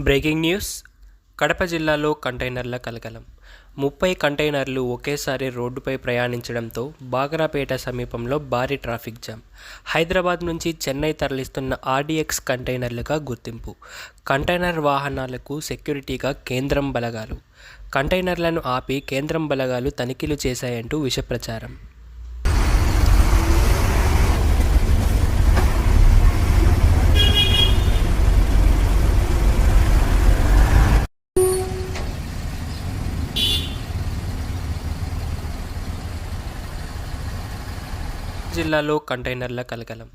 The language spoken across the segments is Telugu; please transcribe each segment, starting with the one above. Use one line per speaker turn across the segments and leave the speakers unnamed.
Breaking news. కడప జిల్లాలో కంటైనర్ల కలకలం. ముప్పై కంటైనర్లు ఒకేసారి రోడ్డుపై ప్రయాణించడంతో బాగరాపేట సమీపంలో భారీ ట్రాఫిక్ జామ్. హైదరాబాద్ నుంచి చెన్నై తరలిస్తున్న ఆర్డీఎక్స్ కంటైనర్లుగా గుర్తింపు. కంటైనర్ వాహనాలకు సెక్యూరిటీగా కేంద్రం బలగాలు. కంటైనర్లను ఆపి కేంద్రం బలగాలు తనిఖీలు చేశాయంటూ విష జిల్లాలో కంటైనర్ల కలకలం.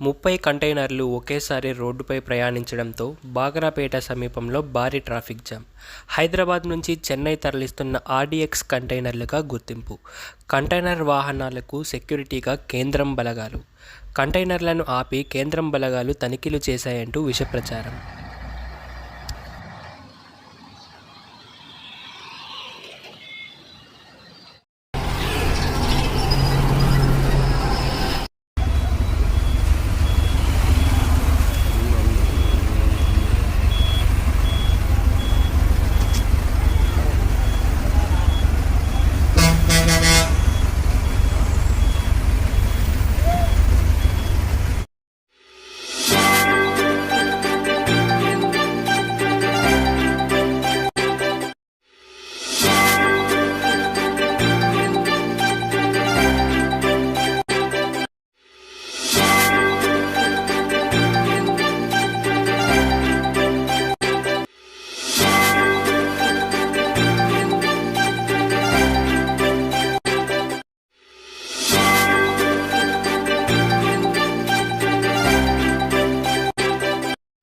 ముప్పై కంటైనర్లు ఒకేసారి రోడ్డుపై ప్రయాణించడంతో బాగరాపేట సమీపంలో భారీ ట్రాఫిక్ జామ్. హైదరాబాద్ నుంచి చెన్నై తరలిస్తున్న ఆర్డీఎక్స్ కంటైనర్లుగా గుర్తింపు. కంటైనర్ వాహనాలకు సెక్యూరిటీగా కేంద్రం బలగాలు. కంటైనర్లను ఆపి కేంద్రం బలగాలు తనిఖీలు చేశాయంటూ విష ప్రచారం